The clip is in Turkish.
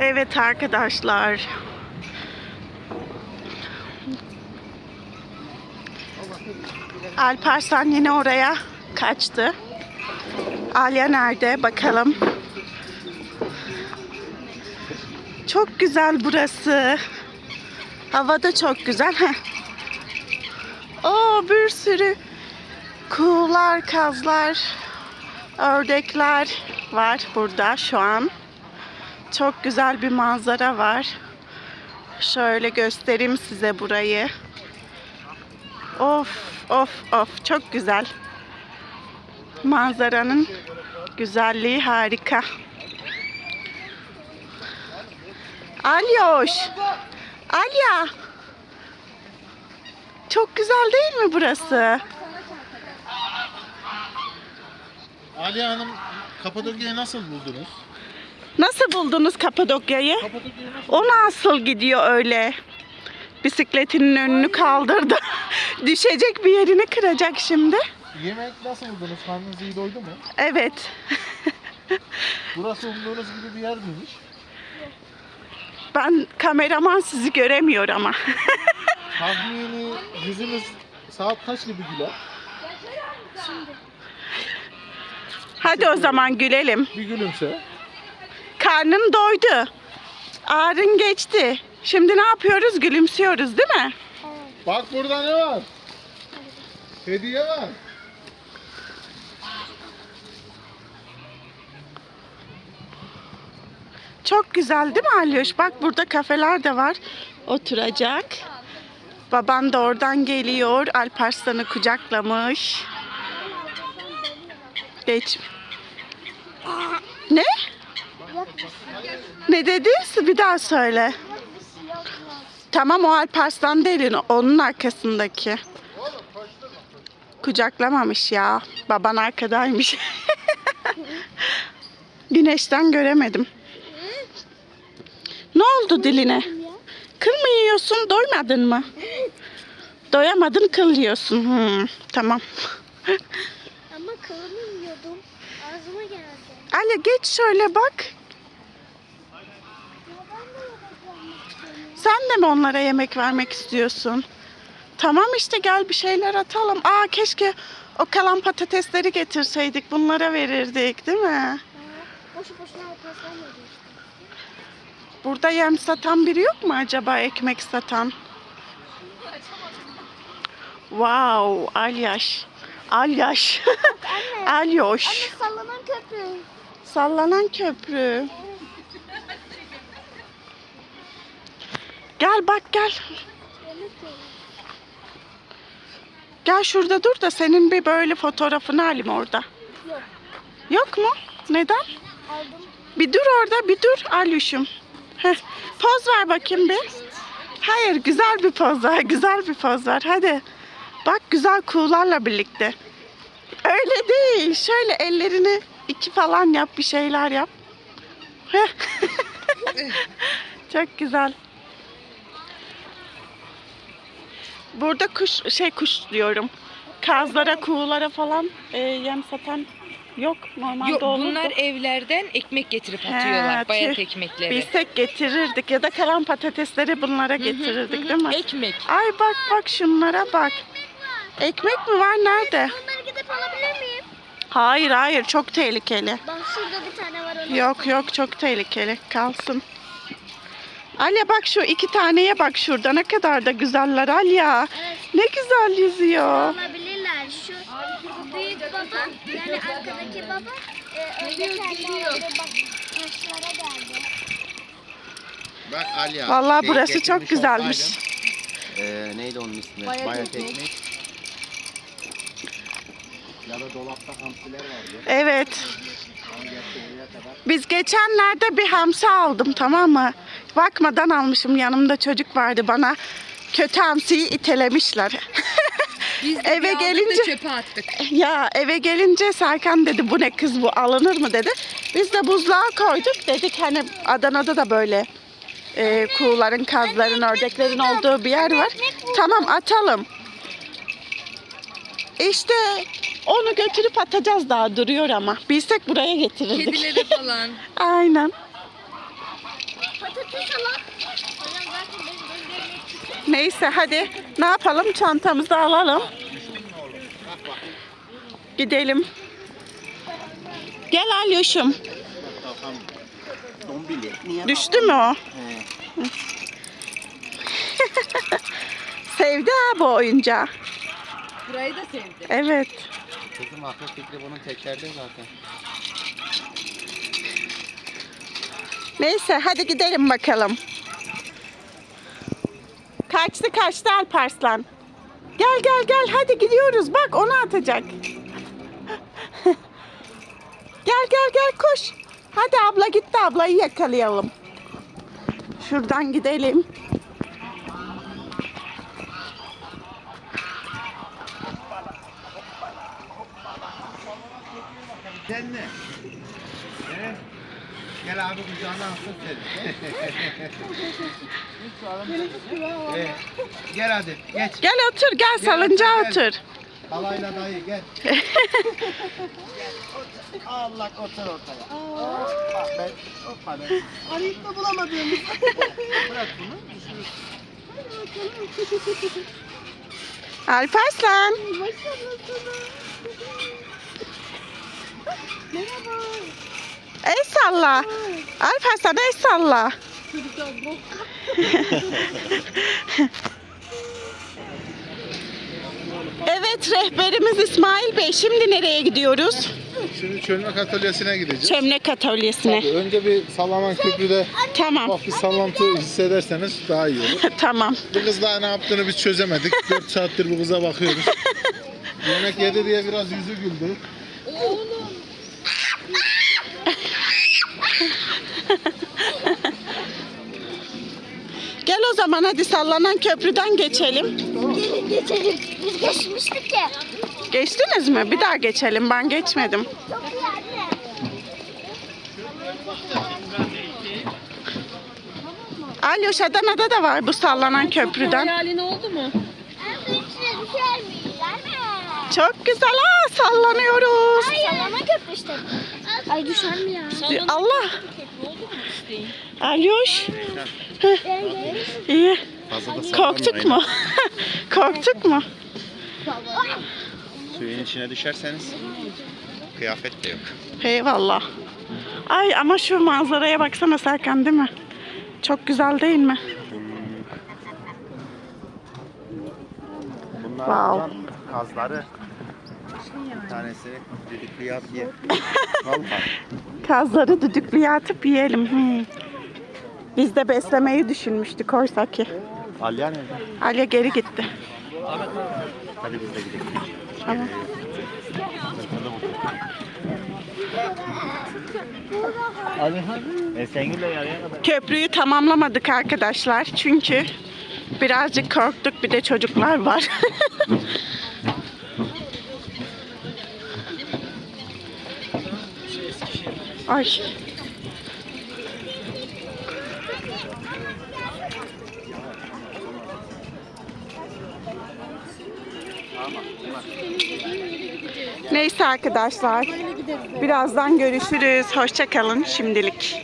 Evet arkadaşlar. Alparslan yine oraya kaçtı. Alya nerede? Bakalım. Çok güzel burası. Hava da çok güzel. Oo, bir sürü kuğular, kazlar, ördekler var burada şu an. Çok güzel bir manzara var. Şöyle göstereyim size burayı. Of of of çok güzel. Manzaranın güzelliği harika. Alyoş. Alya. Çok güzel değil mi burası? Aliye Hanım Kapadokya'yı nasıl buldunuz? Nasıl buldunuz Kapadokya'yı? O nasıl gidiyor öyle? Bisikletinin önünü kaldırdı. Düşecek bir yerini kıracak şimdi. Yemek nasıl buldunuz? Karnınız iyi doydu mu? Evet. Burası umduğunuz gibi bir yer miymiş? Ben kameraman sizi göremiyor ama. Tahmini yüzünüz saat kaç gibi güler? Hadi o zaman gülelim. Bir gülümse. Karnın doydu. Ağrın geçti. Şimdi ne yapıyoruz? Gülümsüyoruz değil mi? Bak burada ne var? Hediye var. Çok güzel değil mi Alyoş? Bak burada kafeler de var. Oturacak. Baban da oradan geliyor. Alparslan'ı kucaklamış. Geç. Ne? Ne dedi? Bir daha söyle. Tamam o Alparslan değil. Onun arkasındaki. Kucaklamamış ya. Baban arkadaymış. Güneşten göremedim. Ne oldu diline? Kıl mı yiyorsun? Doymadın mı? Doyamadın kıl yiyorsun. Hmm, tamam. Ama kılımı yiyordum. Ağzıma geldi. Ali geç şöyle bak. Ya ben de yemek vermek istiyorum. Sen de mi onlara yemek vermek istiyorsun? Tamam işte gel bir şeyler atalım. Aa keşke o kalan patatesleri getirseydik. Bunlara verirdik değil mi? Boşu boşuna. Burada yem satan biri yok mu acaba ekmek satan? Wow, Alyaş. Alyaş. Anne. Alyoş. Anne sallanan köprü. Sallanan köprü. Gel bak gel. Gel şurada dur da senin bir böyle fotoğrafını alayım orada. Yok. Yok mu? Neden? Aldım. Bir dur orada bir dur. Heh, Poz ver bakayım bir. Hayır güzel bir poz ver. Güzel bir poz ver. Hadi. Bak güzel kuğularla birlikte. Öyle değil. Şöyle ellerini iki falan yap. Bir şeyler yap. Çok güzel. Burada kuş şey kuş diyorum. Kazlara, kuğulara falan e, yem satan yok. Normalde Yok olurdu. bunlar evlerden ekmek getirip He, atıyorlar. bayat tüh. ekmekleri. Bilsek getirirdik ya da kalan patatesleri bunlara getirirdik değil mi? Ekmek. Ay bak bak şunlara bak. Ekmek mi var nerede? Bunları gidip alabilir miyim? Hayır hayır çok tehlikeli. Bak şurada bir tane var onu. Yok yok çok tehlikeli kalsın. Alya bak şu iki taneye bak şurada ne kadar da güzeller Alya. Evet. Ne güzel yüzüyor. Alabilirler. Şu büyük baba yani arkadaki baba e, bak taşlara geldi. Bak Aliye. Vallahi şey burası çok getirmiş güzelmiş. olsaydın, Ee, neydi onun ismi? Bayat Bayat, ekmek. Ya da dolapta hamsiler vardı. Evet. Gerçi kadar. Biz geçenlerde bir hamsi aldım tamam mı? Bakmadan almışım yanımda çocuk vardı bana kötü hamsiyi itelemişler. Biz de Eve da gelince- çöpe attık. ya eve gelince Serkan dedi bu ne kız bu alınır mı dedi. Biz de buzluğa koyduk dedik hani Adana'da da böyle e, kuğuların, kazların, ördeklerin olduğu bir yer var. Tamam atalım. İşte onu götürüp atacağız daha duruyor ama. Bilsek buraya getirirdik. Kedilere falan. Aynen. Patates alalım. Neyse hadi ne yapalım çantamızı alalım. Gidelim. Gel Alyoş'um. Dombili. Düştü mü o? Sevdi ha bu oyuncağı. Burayı da sevdi. Evet. Kızım akıl fikri bunun tekerde zaten. Neyse hadi gidelim bakalım. Kaçtı kaçtı Alparslan. Gel gel gel hadi gidiyoruz. Bak onu atacak. gel gel gel koş. Hadi abla gitti ablayı yakalayalım. Şuradan gidelim. Sen ne? He? Gel abi kucağına alsın seni. Ee, gel hadi geç. Gel otur gel salıncağa gel. otur. Halayla dayı gel. Allah otur ortaya. Bak ben hoppa ben. Arayıp da bulamadım. Bırak bunu. Alparslan. El salla. Alparslan el salla. evet rehberimiz İsmail Bey. Şimdi nereye gidiyoruz? Şimdi çölmek atölyesine gideceğiz. Çömlek atölyesine. Tabii, önce bir sallanan köprüde Tamam. ufak bir sallantı hissederseniz daha iyi olur. tamam. Bu kız daha ne yaptığını biz çözemedik. 4 saattir bu kıza bakıyoruz. Yemek yedi diye biraz yüzü güldü. Gel o zaman hadi sallanan köprüden geçelim. Gelin geçelim. Biz geçmiştik ya. Geçtiniz mi? Bir daha geçelim. Ben geçmedim. Çok iyi anne. Alyoş Adana'da da var bu sallanan köprüden. Hayalin oldu mu? En son içine düşer miyiz anne? Çok güzel ha sallanıyoruz. Sallama köprü işte. Ay düşer mi ya? Allah. Alyoş. İyi. Korktuk mu? Korktuk mu? Suyun içine düşerseniz kıyafet de yok. Eyvallah. Ay ama şu manzaraya baksana Serkan değil mi? Çok güzel değil mi? Bunlar Wow. kazları. Bir tanesi düdüklü yap ye. Vallahi. Kazları düdüklüye atıp yiyelim. Hmm. Biz de beslemeyi düşünmüştük oysa ki. Alya nerede? Alya geri gitti. Hadi biz de gidelim. Tamam. Köprüyü tamamlamadık arkadaşlar çünkü birazcık korktuk bir de çocuklar var. Ay. Neyse arkadaşlar. Birazdan görüşürüz. Hoşça kalın şimdilik.